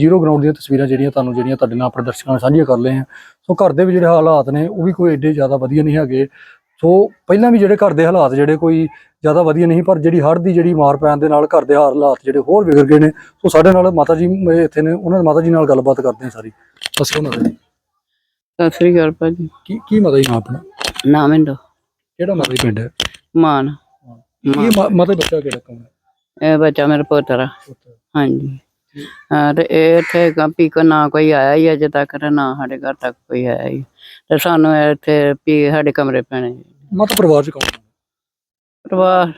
Zero ground ਦੀਆਂ ਤਸਵੀਰਾਂ ਜਿਹੜੀਆਂ ਤੁਹਾਨੂੰ ਜਿਹੜੀਆਂ ਤੁਹਾਡੇ ਨਾਲ ਆਪਣੇ ਦਰਸ਼ਕਾਂ ਨਾਲ ਸਾਂਝੀਆਂ ਕਰ ਲਏ ਹਾਂ। ਸੋ ਘਰ ਦੇ ਵੀ ਜਿਹੜੇ ਹਾਲਾਤ ਨੇ ਉਹ ਵੀ ਕੋਈ ਏਡੇ ਜ਼ਿਆਦਾ ਵਧੀਆ ਨਹੀਂ ਹੈਗੇ। ਸੋ ਪਹਿਲਾਂ ਵੀ ਜਿਹੜੇ ਘਰ ਦੇ ਹਾਲਾਤ ਜਿਹੜੇ ਕੋਈ ਜ਼ਿਆਦਾ ਵਧੀਆ ਨਹੀਂ ਪਰ ਜਿਹੜੀ ਹੜ੍ਹ ਦੀ ਜਿਹੜੀ ਮਾਰ ਪੈਣ ਦੇ ਨਾਲ ਘਰ ਦੇ ਹਾਲਾਤ ਜਿਹੜੇ ਹੋਰ ਵਿਗੜ ਗਏ ਨੇ ਸੋ ਸਾਡੇ ਨਾਲ ਮਾਤਾ ਜੀ ਇੱਥੇ ਨੇ ਉਹਨਾਂ ਮਾਤਾ ਜੀ ਨਾਲ ਗੱਲਬਾਤ ਕਰਦੇ ਹਾਂ ਸਾਰੀ। ਦੱਸੋ ਮਾਤਾ ਜੀ। ਸਤਿ ਸ੍ਰੀ ਅਕਾਲ ਭਾਜੀ। ਕੀ ਕੀ ਮਾਤਾ ਜੀ ਨਾਮ ਆਪਣਾ? ਨਾ ਮਿੰਦੋ ਕਿਹੜਾ ਮਾਤਾ ਜੀ ਪਿੰਡ ਹੈ? ਮਾਨ। ਇਹ ਮਾਤਾ ਬੱਚਾ ਕਿਹੜਾ ਕੌਣ ਹੈ? ਇਹ ਬੱਚਾ ਮੇਰਾ ਪੋਤਰਾ। ਹਾਂਜੀ। ਤੇ ਇਹ ਇੱਥੇ ਕੰਪੀ ਕੋ ਨਾ ਕੋਈ ਆਇਆ ਹੀ ਅਜੇ ਤੱਕ ਤੇ ਨਾ ਸਾਡੇ ਘਰ ਤੱਕ ਕੋਈ ਆਇਆ ਹੀ। ਤੇ ਸਾਨੂੰ ਇੱਥੇ ਵੀ ਸਾਡੇ ਕਮਰੇ ਪੈਣੇ ਮਾਤਾ ਪਰਿਵਾਰ ਚ ਕੌਣ ਹੈ? ਪਰਿਵਾਰ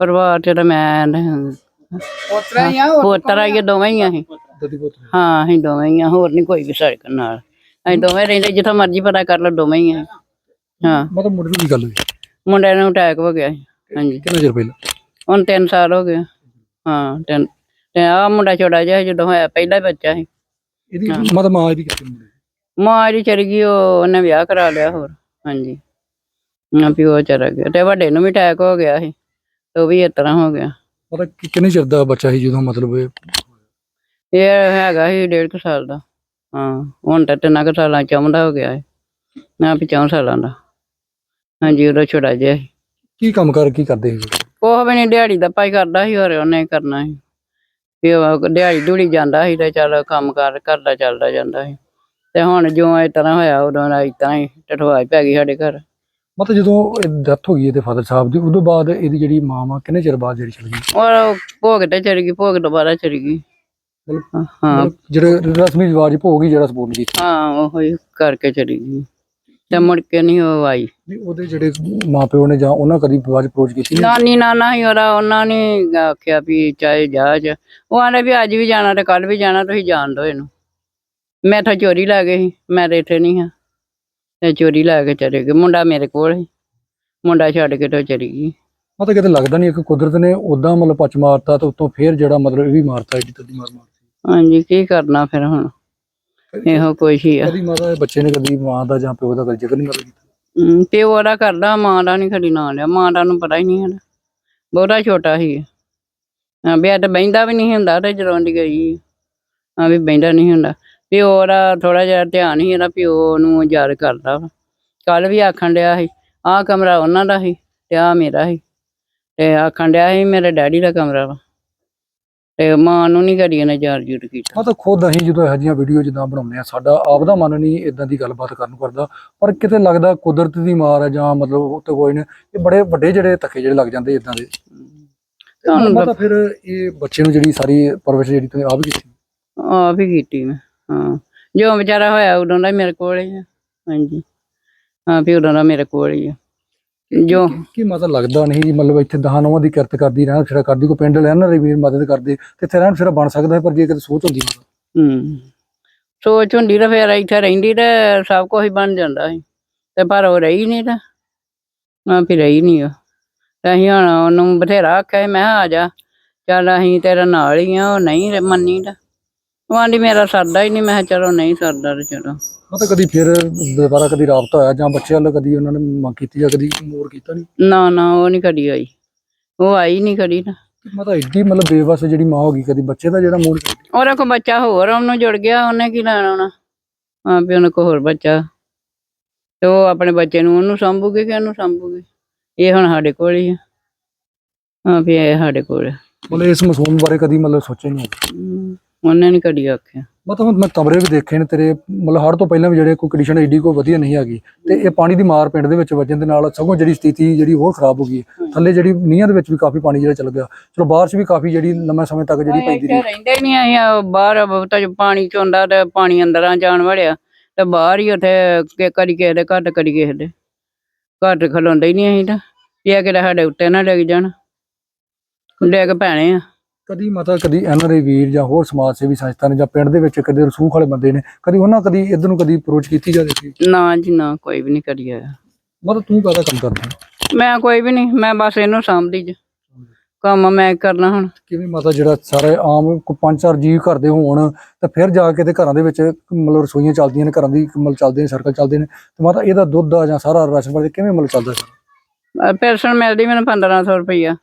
ਪਰਿਵਾਰ ਚ ਤਾਂ ਮੈਂ ਪੋਤਰਾ ਹੀ ਆ ਪੋਤਰਾ ਹੀ ਆ, ਦੋਵੇਂ ਹੀ ਆ ਅਸੀਂ। ਦਾਦੀ ਹਾਂ ਅਸੀਂ ਦੋਵੇਂ ਹੀ ਆ ਹੋਰ ਨਹੀਂ ਕੋਈ ਵੀ ਸਾਡੇ ਕੋਲ ਨਾਲ। ਅਸੀਂ ਦੋਵੇਂ ਰਹਿੰਦੇ ਜਿੱਥੋਂ ਮਰਜ਼ੀ ਪਤਾ ਕਰ ਲਓ ਦੋਵੇਂ ਹੀ ਆ। ਹਾਂ। ਮਾਤਾ ਮੁੰਡੇ ਨੂੰ ਕੀ ਗੱਲ ਹੋਈ? ਮੁੰਡੇ ਨੂੰ ਅਟੈਕ ਹੋ ਗਿਆ ਸੀ ਹਾਂਜੀ। ਕਿੰਨਾ ਚਿਰ ਪਹਿਲਾਂ? ਹੁਣ 3 ਸਾਲ ਹੋ ਗਏ। ਹਾਂ ਤਿੰਨ ਤੇ ਆ ਮੁੰਡਾ ਛੋਟਾ ਜਿਹਾ ਜਦੋਂ ਹੋਇਆ ਪਹਿਲਾ ਹੀ ਬੱਚਾ ਸੀ। ਇਹਦੀ ਮਾਤਾ ਮਾਂ ਇਹਦੀ ਕਿੱਥੇ? ਮਾਂ ਜਿਹੜੀ ਚਲੀ ਗਈ ਉਹ ਉਹਨੇ ਵਿਆਹ ਕਰਾ ਲਿਆ ਹੋਰ ਹਾਂਜੀ। ਨਾ ਪਿਓ ਚਲਾ ਗਿਆ ਤੇ ਵੱਡੇ ਨੂੰ ਵੀ ਅਟੈਕ ਹੋ ਗਿਆ ਸੀ ਤੇ ਉਹ ਵੀ ਇਸ ਤਰ੍ਹਾਂ ਹੋ ਗਿਆ। ਪਤਾ ਕਿ ਕਿੰਨੇ ਚਿਰ ਦਾ ਬੱਚਾ ਸੀ ਜਦੋਂ ਮਤਲਬ ਇਹ ਇਹ ਹੈਗਾ ਸੀ ਡੇਢ ਕੁ ਸਾਲ ਦਾ ਹਾਂ। ਹੁਣ ਤਾਂ ਤਿੰਨਾਂ ਕੁ ਸਾਲਾਂ ਚੌਂਦਾ ਹੋ ਗਿਆ ਹੈ ਨਾ ਵੀ ਚੌਂ ਸਾਲਾਂ ਦਾ। ਹਾਂਜੀ ਉਹਦਾ ਛੋਟਾ ਜਿਹਾ ਸੀ। ਕੀ ਕੰਮ ਕਰ ਕੀ ਕਰਦੇ ਸੀ? ਉਹ ਵੀ ਨਹੀਂ ਦਿਹਾੜੀ ਦਾ ਭਾਈ ਕਰਦਾ ਸੀ ਹੋਰ ਉਹਨੇ ਕਰਨਾ ਸੀ। ਵੀ ਉਹ ਦਿਹਾੜੀ ਦੂੜੀ ਜਾਂਦਾ ਸੀ ਤੇ ਚੱਲ ਕੰਮ ਕਾਰ ਕਰਦਾ ਚੱਲਦਾ ਜਾਂਦਾ ਸੀ। ਤੇ ਹੁਣ ਜੋ ਇਸ ਤਰ੍ਹਾਂ ਹੋਇਆ ਉਦੋਂ ਦਾ ਇਸ ਤਰ੍ਹਾਂ ਹੀ ਟਠਵਾਈ ਪੈ ਗਈ ਸਾਡੇ ਘਰ। ਮਤਲਬ ਜਦੋਂ ਡੈਥ ਹੋ ਗਈ ਇਹਦੇ ਫਾਦਰ ਸਾਹਿਬ ਦੀ ਉਦੋਂ ਬਾਅਦ ਇਹਦੀ ਜਿਹੜੀ ਮਾਂ ਵਾ ਕਿੰਨੇ ਚਿਰ ਬਾਅਦ ਜਿਹੜੀ ਚਲੀ ਗਈ? ਔਰ ਭੋਗ ਤੇ ਚਲੀ ਗਈ ਭੋਗ ਦੁਬਾਰਾ ਚਲੀ ਗਈ। ਹਾਂ। ਜਿਹੜੇ ਰਸਮੀ ਰਿਵਾਜ ਭੋਗ ਹੀ ਜਿਹੜਾ ਸਪੂਰਨ ਕੀਤਾ। ਹਾਂ ਉਹ ਹੀ ਕਰਕੇ ਚਲੀ ਗਈ। ਤੇ ਮੁੜ ਕੇ ਨਹੀਂ ਉਹ ਆਈ। ਵੀ ਉਹਦੇ ਜਿਹੜੇ ਮਾਪਿਓ ਨੇ ਜਾਂ ਉਹਨਾਂ ਕਦੀ ਰਿਵਾਜ ਅਪਰੋਚ ਕੀਤੀ ਨਹੀਂ? ਨਾਨੀ ਨਾਨਾ ਹੀ ਉਹਦਾ ਉਹਨਾਂ ਨੇ ਆਖਿਆ ਵੀ ਚਾਹੇ ਜਾ ਜਾ ਉਹ ਆਂਦੇ ਵੀ ਅੱਜ ਵੀ ਜਾਣਾ ਤੇ ਕੱਲ ਵੀ ਜਾਣਾ ਤੁਸੀਂ ਜਾਣ ਦਿਓ ਇਹਨੂੰ। ਮੈਂ ਤਾਂ ਚੋਰੀ ਲੈ ਗਈ ਸੀ ਮੈਂ ਤੇ ਇੱਥੇ ਨਹੀਂ ਹਾਂ। ਤੇ ਚੋਰੀ ਲੈ ਕੇ ਚਲੇ ਗਏ ਮੁੰਡਾ ਮੇਰੇ ਕੋਲ ਸੀ। ਮੁੰਡਾ ਛੱਡ ਕੇ ਤੇ ਚਲੀ ਗਈ। ਮਤਲਬ ਕਿਤੇ ਲੱਗਦਾ ਨਹੀਂ ਕਿ ਕੁਦਰਤ ਨੇ ਉਦਾਂ ਮਤਲਬ ਪੱਚ ਮਾਰਤਾ ਤੇ ਉੱਤੋਂ ਫੇਰ ਜਿਹੜਾ ਮਤਲਬ ਇਹ ਵੀ ਮਾਰਤਾ ਏਡੀ ਤੱਦੀ ਮਾਰ ਮਾਰਤੀ ਹਾਂਜੀ ਕੀ ਕਰਨਾ ਫਿਰ ਹੁਣ? ਇਹੋ ਕੁਛ ਹੀ ਆ। ਕਦੀ ਮਾਤਾ ਦੇ ਬੱਚੇ ਨੇ ਕਦੀ ਮਾਂ ਦਾ ਜਾਂ ਪਿਓ ਦਾ ਕਦੀ ਜ਼ਿਕਰ ਨਹੀਂ ਕੀਤਾ? ਹਮ, ਪਿਓ ਉਹਦਾ ਕਰਦਾ ਮਾਂ ਦਾ ਨਹੀਂ ਖੜੀ ਨਾਂ ਲਿਆ। ਮਾਂ ਦਾ ਨੂੰ ਪਤਾ ਹੀ ਨਹੀਂ ਹੈ ਬਹੁਤਾ ਛੋਟਾ ਸੀ ਹਾਂ ਤਾਂ ਬਹਿੰਦਾ ਵੀ ਨਹੀਂ ਹੁੰਦਾ ਤੇ ਜਦੋਂ ਦੀ ਗਈ। ਹਾਂ ਵੀ ਬਹਿੰਦਾ ਨਹੀਂ ਹੁੰਦਾ। ਪਿਓ ਉਹਦਾ ਥੋੜਾ ਜਿਹਾ ਧਿਆਨ ਹੀ ਇਹਦਾ ਪਿਓ ਨੂੰ ਯਾਦ ਕਰਦਾ ਕੱਲ ਵੀ ਆਖਣ ਡਿਆ ਸੀ ਆਹ ਕਮਰਾ ਉਹਨਾਂ ਦਾ ਸੀ ਤੇ ਆਹ ਮੇਰਾ ਸੀ। ਤੇ ਆਖਣ ਡਿਆ ਸੀ ਮੇਰੇ ਡੈਡੀ ਦਾ ਕਮਰਾ ਵਾ। ਤੇ ਮਾਂ ਨੂੰ ਨਹੀਂ ਕਦੀ ਇਹਨੇ ਯਾਦ ਜੂਰ ਕੀਤਾ। ਮਤਲਬ ਖੁਦ ਅਸੀਂ ਜਦੋਂ ਇਹੋ ਜਿਹੀਆਂ ਵੀਡੀਓ ਜਿੱਦਾਂ ਬਣਾਉਂਦੇ ਆ ਸਾਡਾ ਆਪਦਾ ਮਨ ਨਹੀਂ ਇਦਾਂ ਦੀ ਗੱਲਬਾਤ ਕਰਨ ਨੂੰ ਕਰਦਾ। ਪਰ ਕਿਤੇ ਲੱਗਦਾ ਕੁਦਰਤ ਦੀ ਮਾਰ ਹੈ ਜਾਂ ਮਤਲਬ ਉਹ ਤੇ ਕੋਈ ਨੇ ਇਹ ਬੜੇ ਵੱਡੇ ਜਿਹੜੇ ਧੱਕੇ ਜਿਹੜੇ ਲੱਗ ਜਾਂਦੇ ਇਦਾਂ ਦੇ। ਤੁਹਾਨੂੰ ਮਤਲਬ ਫਿਰ ਇਹ ਬੱਚੇ ਨੂੰ ਜਿਹੜੀ ਸਾਰੀ ਪਰਵਰਿਸ਼ ਜਿਹੜੀ ਤੁਸੀਂ ਆਪ ਕੀਤੀ। ਆਪ ਹੀ ਕੀਤੀ ਮੈਂ ਹਾਂ। ਜੋ ਵਿਚਾਰਾ ਹੋਇਆ ਉਦੋਂ ਦਾ ਮੇਰੇ ਕੋਲ ਹੀ ਆ ਹਾਂਜੀ। ਹਾਂ ਵੀ ਉਦੋਂ ਦਾ ਮੇਰੇ ਕੋਲ ਹੀ ਆ। ਜੋ ਕੀ ਮਤਲਬ ਲੱਗਦਾ ਨਹੀਂ ਜੀ? ਮਤਲਬ ਇੱਥੇ ਦਹਾਂ ਨੌਵਾਂ ਦੀ ਕਿਰਤ ਕਰਦੀ ਰਹਿਣਾ ਫਿਰ ਕਰਦੀ ਕੋਈ ਪਿੰਡ ਲੈਣ ਰਵੀਰ ਮਦਦ ਕਰਦੇ। ਤੇ ਇੱਥੇ ਰਹਿਣ ਫਿਰ ਬਣ ਸਕਦਾ ਹੈ, ਪਰ ਜੇ ਕਿਤੇ ਸੋਚ ਹੁੰਦੀ ਮਤਲਬ? ਹੂੰ। ਸੋਚ ਹੁੰਦੀ ਤਾਂ ਫਿਰ ਇੱਥੇ ਰਹਿੰਦੀ ਤੇ ਸਭ ਕੁਝ ਬਣ ਜਾਂਦਾ ਸੀ। ਤੇ ਪਰ ਉਹ ਰਹੀ ਨਹੀਂ ਤਾਂ। ਹਾਂ ਵੀ ਰਹੀ ਨਹੀਂ ਉਹ। ਤੇ ਅਸੀਂ ਹੁਣ ਉਹਨੂੰ ਬਥੇਰਾ ਆਖਿਆ ਸੀ, ਮੈਂ ਕਿਹਾ ਆ ਜਾ। ਚੱਲ ਅਸੀਂ ਤੇਰੇ ਨਾਲ ਹੀ ਆ ਉਹ ਨਹੀਂ ਮੰਨੀ ਤਾਂ। ਉਹ ਆਂਦੀ ਮੇਰਾ ਸਰਦਾ ਹੀ ਨਹੀਂ। ਮੈਂ ਕਿਹਾ ਚਲੋ ਨਹੀਂ ਸਰਦਾ ਤੇ ਚਲੋ। ਮਤਲਬ ਕਦੀ ਫਿਰ ਦੁਬਾਰਾ ਕਦੀ ਰਾਬਤਾ ਹੋਇਆ ਜਾਂ ਬੱਚੇ ਵੱਲ ਕਦੀ ਉਹਨਾਂ ਨੇ ਮੰਗ ਕੀਤੀ ਜਾਂ ਕਦੀ ਮੋਰ ਕੀਤਾ ਨਹੀਂ ਨਾ ਨਾ ਉਹ ਨਹੀਂ ਕਦੀ ਆਈ। ਉਹ ਆਈ ਨਹੀਂ ਕਦੀ ਤਾਂ ਮਤਲਬ ਐਡੀ ਮਤਲਬ ਬੇਵਸ ਜਿਹੜੀ ਮਾਂ ਹੋ ਗਈ ਕਦੀ ਬੱਚੇ ਦਾ ਜਿਹੜਾ ਮੂਡ ਉਹਦਾ ਕੋ ਬੱਚਾ ਹੋਰ ਉਹਨੂੰ ਜੁੜ ਗਿਆ ਉਹਨੇ ਕੀ ਲੈਣਾ ਹੋਣਾ? ਹਾਂ ਵੀ ਉਹਨੇ ਕੋ ਹੋਰ ਬੱਚਾ। ਤੇ ਉਹ ਆਪਣੇ ਬੱਚੇ ਨੂੰ ਉਹਨੂੰ ਸੰਭੂਗੀ ਕਿ ਉਹਨੂੰ ਸੰਭੂਗੀ? ਇਹ ਹੁਣ ਸਾਡੇ ਕੋਲ ਹੀ ਆ। ਹਾਂ ਵੀ ਇਹ ਸਾਡੇ ਕੋਲ। ਮਤਲਬ ਇਸ ਮਾਸੂਮ ਬਾਰੇ ਕਦੀ ਮਤਲਬ ਸੋਚਿਆ ਨਹੀਂ ਉਹਨੇ ਨਹੀਂ ਕਦੀ ਆਖਿਆ। ਮਤਲਬ ਹੁਣ ਮੈਂ ਕਮਰੇ ਵੀ ਦੇਖੇ ਨੇ ਤੇਰੇ ਮਤਲਬ ਹੜ ਤੋਂ ਪਹਿਲਾਂ ਵੀ ਜਿਹੜੇ ਕੋਈ ਕੰਡੀਸ਼ਨ ਏਡੀ ਕੋਈ ਵਧੀਆ ਨਹੀਂ ਹੈਗੀ ਤੇ ਇਹ ਪਾਣੀ ਦੀ ਮਾਰ ਪਿੰਡ ਦੇ ਵਿੱਚ ਵੱਜਣ ਦੇ ਨਾਲ ਸਗੋਂ ਜਿਹੜੀ ਸਥਿਤੀ ਜਿਹੜੀ ਹੋਰ ਖਰਾਬ ਹੋ ਗਈ। ਥੱਲੇ ਜਿਹੜੀ ਨੀਹਾਂ ਦੇ ਵਿੱਚ ਵੀ ਕਾਫੀ ਪਾਣੀ ਜਿਹੜਾ ਚੱਲ ਗਿਆ। ਚਲੋ ਬਾਹਰ 'ਚ ਵੀ ਕਾਫੀ ਜਿਹੜੀ ਲੰਮੇ ਸਮੇਂ ਤੱਕ ਜਿਹੜੀ ਪੈਂਦੀ ਰਹੀ। ਰਹਿੰਦੇ ਨਹੀਂ ਆਹ ਬਾਹਰ ਬਹੁਤਾ ਜੋ ਪਾਣੀ ਚੋਂਦਾ ਤੇ ਪਾਣੀ ਅੰਦਰਾਂ ਜਾਣ ਵੜਿਆ ਤੇ ਬਾਹਰ ਹੀ ਉੱਥੇ ਕਿ ਕਦੀ ਕਿਸੇ ਦੇ ਤੇ ਕਦੀ ਕਿਸੇ ਦੇ। ਤੇ ਖਲੋਂਦੇ ਹੀ ਨਹੀਂ ਅਸੀਂ ਤਾਂ। ਇਹ ਕਿਤੇ ਸਾਡੇ ਉੱਤੇ ਨਾ ਡਿੱਗ ਜਾਣ। ਡਿੱਗ ਪੈਣੇ ਆ। ਕਦੀ ਮਤਲਬ ਕਦੀ ਐਨਆਰਆਈ ਵੀਰ ਜਾਂ ਹੋਰ ਸਮਾਜ ਸੇਵੀ ਸੰਸਥਾ ਨੇ ਜਾਂ ਪਿੰਡ ਦੇ ਵਿੱਚ ਕਦੇ ਰਸੂਖ ਵਾਲੇ ਬੰਦੇ ਨੇ ਕਦੀ ਉਹਨਾਂ ਕਦੀ ਇਧਰ ਨੂੰ ਕਦੀ ਅਪਰੋਚ ਕੀਤੀ ਜਾਵੇ ਸੀ ਨਾ ਜੀ ਨਾ ਕੋਈ ਵੀ ਨਹੀਂ ਕਰੀ ਆਇਆ ਮਤਲਬ ਤੂੰ ਕਾਹਦਾ ਕੰਮ ਕਰਦਾ? ਮੈਂ ਕੋਈ ਵੀ ਨਹੀਂ ਮੈਂ ਬਸ ਇਹਨੂੰ ਸਾਂਭਦੀ ਜ। ਕੰਮ ਮੈਂ ਕਰਨਾ ਹੁਣ। ਕਿਵੇਂ ਮਾਤਾ ਜਿਹੜਾ ਸਾਰੇ ਆਮ ਕੋ ਪੰਜ ਚਾਰ ਜੀਵ ਘਰ ਦੇ ਹੋਣ ਤਾਂ ਫਿਰ ਜਾ ਕੇ ਤੇ ਘਰਾਂ ਦੇ ਵਿੱਚ ਮਤਲਬ ਰਸੋਈਆਂ ਚੱਲਦੀਆਂ ਨੇ ਘਰਾਂ ਦੀ ਮਤਲਬ ਚੱਲਦੇ ਨੇ ਸਰਕਲ ਚੱਲਦੇ ਨੇ। ਤੇ ਮਾਤਾ ਇਹਦਾ ਦੁੱਧ ਦਾ ਜਾਂ ਸਾਰਾ ਰਾਸ਼ਨ ਕਿਵੇਂ ਮਤਲਬ ਚੱਲਦਾ? ਪੈਨਸ਼ਨ ਮਿਲਦੀ ਮੈਨੂੰ 1500 ਰੁਪਈਆ।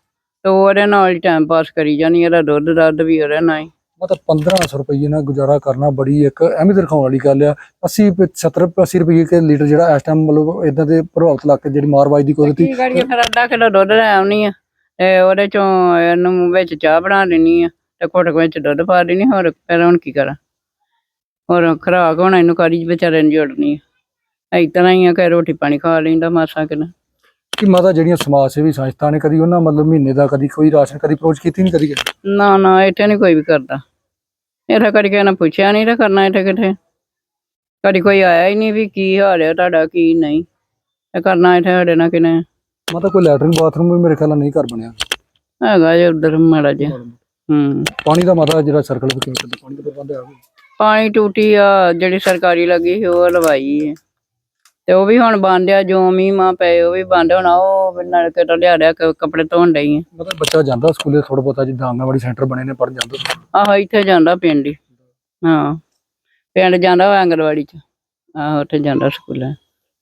ਤੇ ਉਹਦੇ ਨਾਲ ਹੀ ਟਾਈਮ ਪਾਸ ਕਰੀ ਜਾਣੀ ਇਹਦਾ ਦੁੱਧ ਦੱਧ ਵੀ ਉਹਦੇ ਨਾਲ ਹੀ। ਮਤਲਬ 1500 ਰੁਪਏ ਨਾਲ ਗੁਜ਼ਾਰਾ ਕਰਨਾ ਬੜੀ ਇੱਕ ਅਹਿਮੀਅਤ ਦਿਖਾਉਣ ਵਾਲੀ ਗੱਲ ਆ। 80 70 80 ਰੁਪਏ ਕੇ ਲੀਟਰ ਜਿਹੜਾ ਇਸ ਟਾਈਮ ਮਤਲਬ ਇਦਾਂ ਦੇ ਪ੍ਰਭਾਵਿਤ ਇਲਾਕੇ ਜਿਹੜੀ ਮਾਰਵਾਜ ਦੀ ਕੁਦਰਤੀ। ਕੀ ਕਰੀਏ ਫਿਰ ਅੱਧਾ ਕਿਲੋ ਦੁੱਧ ਲੈ ਆਉਣੀ ਆ ਤੇ ਉਹਦੇ ਚੋਂ ਇਹਨੂੰ ਵਿੱਚ ਚਾਹ ਬਣਾ ਲੈਣੀ ਆ ਤੇ ਘੁੱਟ ਵਿੱਚ ਦੁੱਧ ਪਾ ਦੇਣੀ ਹੋਰ ਫਿਰ ਹੁਣ ਕੀ ਕਰਾਂ? ਹੋਰ ਖਰਾਕ ਹੁਣ ਇਹਨੂੰ ਕਾਰੀ ਵਿਚਾਰੇ ਨੂੰ ਜੋੜਨੀ ਆ। ਤਰ੍ਹਾਂ ਹੀ ਆ ਕਿ ਰੋਟੀ ਪਾਣੀ ਖਾ ਲੈਂਦਾ ਮਾਸਾ ਕਿ ਨਾ ਕਿ ਮਾਤਾ ਜਿਹੜੀਆਂ ਸਮਾਜ ਸੇਵੀ ਸੰਸਥਾ ਨੇ ਕਦੀ ਉਹਨਾਂ ਮਤਲਬ ਮਹੀਨੇ ਦਾ ਕਦੀ ਕੋਈ ਰਾਸ਼ਨ ਕਦੀ ਅਪਰੋਚ ਕੀਤੀ ਨਹੀਂ ਕਦੀ ਨਾ ਨਾ ਇੱਥੇ ਨਹੀਂ ਕੋਈ ਵੀ ਕਰਦਾ। ਇੱਥੇ ਕਦੀ ਕਿਸੇ ਨੇ ਪੁੱਛਿਆ ਨਹੀਂ ਤੇ ਕਰਨਾ ਇੱਥੇ ਕਿੱਥੇ। ਕਦੀ ਕੋਈ ਆਇਆ ਹੀ ਨਹੀਂ ਵੀ ਕੀ ਹਾਲ ਹੈ ਤੁਹਾਡਾ ਕੀ ਨਹੀਂ। ਤੇ ਕਰਨਾ ਇੱਥੇ ਸਾਡੇ ਨਾਲ ਕਿਨੇ। ਮਾਤਾ ਕੋਈ ਲੈਟਰਿੰਗ ਬਾਥਰੂਮ ਵੀ ਮੇਰੇ ਖਿਆਲ ਨਾਲ ਨਹੀਂ ਘਰ ਬਣਿਆ? ਹੈਗਾ ਜੇ ਉਧਰ ਮਾੜਾ ਜਿਹਾ। ਹੂੰ। ਪਾਣੀ ਦਾ ਮਾਤਾ ਜਿਹੜਾ ਸਰਕਲ ਵੀ ਕਿਵੇਂ ਚੱਲਦਾ ਪਾਣੀ ਦਾ ਪ੍ਰਬੰਧ ਹੈ ਪਾਣੀ ਟੂਟੀ ਆ ਜਿਹੜੀ ਸਰਕਾਰੀ ਲੱਗੀ ਸੀ ਉਹ ਲਵਾਈ ਹੈ ਤੇ ਉਹ ਵੀ ਹੁਣ ਬੰਦ ਆ ਜੋ ਮੀਂਹ ਮਾਂ ਪਏ ਉਹ ਵੀ ਬੰਦ ਹੋਣਾ ਉਹ ਨਲਕੇ ਤੋਂ ਲਿਆ ਕੇ ਕੱਪੜੇ ਧੋਣ ਡਈ ਆ। ਮਤਲਬ ਬੱਚਾ ਜਾਂਦਾ ਸਕੂਲੇ ਥੋੜਾ ਬਹੁਤਾ ਜਿੱਦਾਂ ਆਂਗਣਵਾੜੀ ਸੈਂਟਰ ਬਣੇ ਨੇ ਪੜਨ ਜਾਂਦਾ ਆਹੋ ਇੱਥੇ ਜਾਂਦਾ ਪਿੰਡ ਹੀ। ਹਾਂ ਪਿੰਡ ਜਾਂਦਾ ਆਂਗਣਵਾੜੀ ਚ। ਆਹੋ ਉੱਥੇ ਜਾਂਦਾ ਸਕੂਲੇ।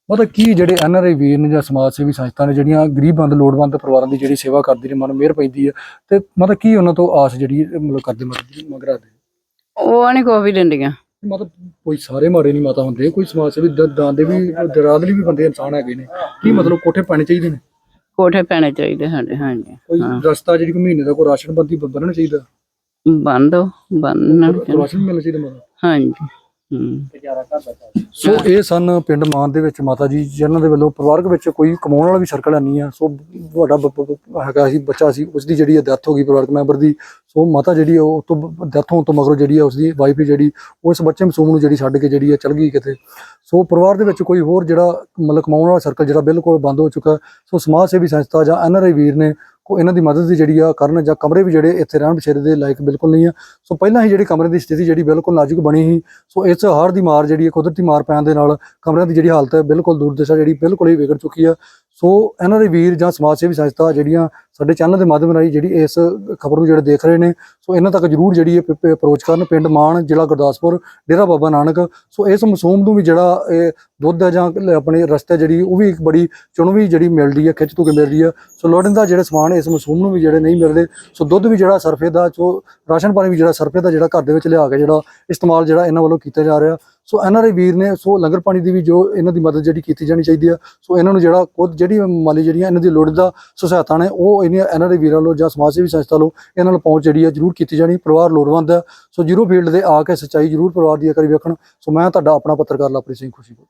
ਮਤਲਬ ਕੀ ਜਿਹੜੇ ਐਨਆਰਆਈ ਵੀਰ ਨੇ ਜਾਂ ਸਮਾਜ ਸੇਵੀ ਸੰਸਥਾ ਨੇ ਜਿਹੜੀਆਂ ਗਰੀਬੰਦ ਲੋੜਵੰਦ ਪਰਿਵਾਰਾਂ ਦੀ ਜਿਹੜੀ ਸੇਵਾ ਕਰਦੀ ਨੇ ਮਨ ਮਿਹਰ ਪੈਂਦੀ ਹੈ ਤੇ ਮਤਲਬ ਕੀ ਉਹਨਾਂ ਤੋਂ ਆਸ ਜਿਹੜੀ ਮਤਲਬ ਕਰਦੇ ਮਤਲਬ ਮਗਰਾਦੇ ਉਹ ਨਹੀਂ ਕੋਈ ਵੀ ਦਿੰਦੀਆਂ। ਮਤਲਬ ਕੋਈ ਸਾਰੇ ਮਾੜੇ ਨਹੀਂ ਮਾਤਾ ਹੁੰਦੇ ਕੋਈ ਸਮਾਜ ਸੇਵੀ ਦ- ਦਾਨ ਦੇ ਵੀ ਦਰਾਦਲੀ ਵੀ ਬੰਦੇ ਇਨਸਾਨ ਹੈਗੇ ਨੇ। ਕੀ ਮਤਲਬ ਕੋਠੇ ਪਾਣੇ ਚਾਹੀਦੇ ਨੇ? ਕੋਠੇ ਪੈਣੇ ਚਾਹੀਦੇ ਸਾਡੇ ਹਾਂਜੀ ਕੋਈ ਰਸਤਾ ਜਿਹੜੀ ਕੋਈ ਮਹੀਨੇ ਦਾ ਕੋਈ ਰਾਸ਼ਨ ਬੰਦੀ ਬੰਨਣਾ ਚਾਹੀਦਾ? ਬੰਦ ਬੰਨ ਰਾਸ਼ਨ ਵੀ ਮਿਲਣਾ ਚਾਹੀਦਾ ਮਤਲਬ ਹਾਂਜੀ ਹੂੰ। ਸੋ ਇਹ ਸਨ ਪਿੰਡ ਮਾਨ ਦੇ ਵਿੱਚ ਮਾਤਾ ਜੀ ਜਿਨ੍ਹਾਂ ਦੇ ਵੱਲੋਂ ਪਰਿਵਾਰਕ ਵਿੱਚ ਕੋਈ ਕਮਾਉਣ ਵਾਲਾ ਵੀ ਸਰਕਲ ਨਹੀਂ ਆ। ਸੋ ਵੱਡਾ ਬ- ਬ- ਬ- ਹੈਗਾ ਸੀ ਬੱਚਾ ਸੀ ਉਸ ਦੀ ਜਿਹੜੀ ਡੈਥ ਹੋ ਗਈ ਪਰਿਵਾਰਕ ਮੈਂਬਰ ਦੀ ਸੋ ਮਾਤਾ ਜਿਹੜੀ ਆ, ਉਹ ਤੋਂ ਡੈਥ ਹੋਣ ਤੋਂ ਮਗਰੋਂ ਜਿਹੜੀ ਆ ਉਸਦੀ ਵਾਈਫ ਜਿਹੜੀ, ਉਹ ਇਸ ਬੱਚੇ ਮਸੂਮ ਨੂੰ ਜਿਹੜੀ ਛੱਡ ਕੇ ਜਿਹੜੀ ਆ ਚਲ ਗਈ ਕਿਤੇ। ਸੋ ਪਰਿਵਾਰ ਦੇ ਵਿੱਚ ਕੋਈ ਹੋਰ ਜਿਹੜਾ ਮਤਲਬ ਕਮਾਉਣ ਵਾਲਾ ਸਰਕਲ ਜਿਹੜਾ ਬਿਲਕੁਲ ਬੰਦ ਹੋ ਚੁੱਕਾ। ਸੋ ਸਮਾਜ ਸੇਵੀ ਸੰਸਥਾ ਜਾਂ ਐਨਆਰਆਈ ਵੀਰ ਨੇ ਕੋ ਇਹਨਾਂ ਦੀ ਮਦਦ ਦੀ ਜਿਹੜੀ ਆ ਕਰਨ ਜਾਂ ਕਮਰੇ ਵੀ ਜਿਹੜੇ ਇੱਥੇ ਰਹਿਣ ਬਸੇਰੇ ਦੇ ਲਾਇਕ ਬਿਲਕੁਲ ਨਹੀਂ ਆ। ਸੋ ਪਹਿਲਾਂ ਹੀ ਜਿਹੜੀ ਕਮਰੇ ਦੀ ਸਥਿਤੀ ਜਿਹੜੀ ਬਿਲਕੁਲ ਨਾਜ਼ੁਕ ਬਣੀ ਸੀ। ਸੋ ਇਸ ਹਾਰ ਦੀ ਮਾਰ ਜਿਹੜੀ ਹੈ ਕੁਦਰਤੀ ਮਾਰ ਪੈਣ ਦੇ ਨਾਲ ਕਮਰਿਆਂ ਦੀ ਜਿਹੜੀ ਹਾਲਤ ਹੈ ਬਿਲਕੁਲ ਦੁਰਦਸ਼ਾ ਜਿਹੜੀ ਬਿਲਕੁਲ ਹੀ ਵਿਗੜ ਚੁੱਕੀ ਆ। ਸੋ ਇਹਨਾਂ ਦੇ ਵੀਰ ਜਾਂ ਸਮਾਜ ਸੇਵੀ ਸੰਸਥਾ ਜਿਹੜੀਆਂ ਸਾਡੇ ਚੈਨਲ ਦੇ ਮਾਧਿਅਮ ਰਾਹੀਂ ਜਿਹੜੀ ਇਸ ਖਬਰ ਨੂੰ ਜਿਹੜੇ ਦੇਖ ਰਹੇ ਨੇ, ਸੋ ਇਹਨਾਂ ਤੱਕ ਜਰੂਰ ਜਿਹੜੀ ਹੈ ਅਪਰੋਚ ਕਰਨ ਪਿੰਡ ਮਾਨ ਜ਼ਿਲ੍ਹਾ ਗੁਰਦਾਸਪੁਰ, ਡੇਰਾ ਬਾਬਾ ਨਾਨਕ। ਸੋ ਇਸ ਮਸੂਮ ਨੂੰ ਵੀ ਜਿਹੜਾ ਇਹ ਦੁੱਧ ਹੈ ਜਾਂ ਆਪਣੇ ਰਸਤੇ ਜਿਹੜੀ, ਉਹ ਵੀ ਇੱਕ ਬੜੀ ਚੁਣਵੀ ਜਿਹੜੀ ਮਿਲਦੀ ਹੈ ਖਿੱਚ ਤੋਂ ਕੇ ਮਿਲਦੀ ਹੈ ਸੋ ਲੋੜੀਂਦਾ ਜਿਹੜੇ ਸਮਾਨ ਇਸ ਮਸੂਮ ਨੂੰ ਵੀ ਜਿਹੜੇ ਨਹੀਂ ਮਿਲਦੇ, ਸੋ ਦੁੱਧ ਵੀ ਜਿਹੜਾ ਸਰਫੇ ਦਾ ਸੋ ਰਾਸ਼ਨ ਪਾਣੀ ਵੀ ਜਿਹੜਾ ਸਰਫੇ ਦਾ ਜਿਹੜਾ ਘਰ ਦੇ ਵਿੱਚ ਲਿਆ ਕੇ ਜਿਹੜਾ ਇਸਤੇਮਾਲ ਜਿਹੜਾ ਇਹਨਾਂ ਵੱਲੋਂ ਕੀਤਾ ਜਾ ਰਿਹਾ। ਸੋ ਐਨਆਰਆਈ ਵੀਰ ਨੇ, ਸੋ ਲੰਗਰ ਪਾਣੀ ਦੀ ਵੀ ਜੋ ਇਹਨਾਂ ਦੀ ਮਦਦ ਜਿਹੜੀ ਕੀਤੀ ਜਾਣੀ ਚਾਹੀਦੀ ਆ, ਸੋ ਇਹਨਾਂ ਨੂੰ ਜਿਹੜਾ ਖੁਦ ਜਿਹੜੀ ਮਾਲੀ ਜਿਹੜੀਆਂ ਇਹਨਾਂ ਦੀ ਲੋੜ ਦਾ ਸਹਾਇਤਾ ਨੇ, ਉਹ ਇਹਨਾਂ ਐਨਆਰਆਈ ਵੀਰਾਂ ਵੱਲੋਂ ਜਾਂ ਸਮਾਜ ਸੇਵੀ ਸੰਸਥਾ ਵੱਲੋਂ ਇਹਨਾਂ ਨੂੰ ਪਹੁੰਚ ਜਿਹੜੀ ਆ ਜ਼ਰੂਰ ਕੀਤੀ ਜਾਣੀ, ਪਰਿਵਾਰ ਲੋੜਵੰਦ ਹੈ ਸੋ ਜ਼ੀਰੋ ਫੀਲਡ ਦੇ ਆ ਕੇ ਸੱਚਾਈ ਜ਼ਰੂਰ ਪਰਿਵਾਰ ਦੀ ਕਰੀ ਵਾਰੀ ਵੇਖਣ। ਸੋ ਮੈਂ ਤੁਹਾਡਾ ਆਪਣਾ ਪੱਤਰਕਾਰ ਲਵਪ੍ਰੀਤ ਸਿੰਘ ਖੁਸ਼ੀਪੁਰ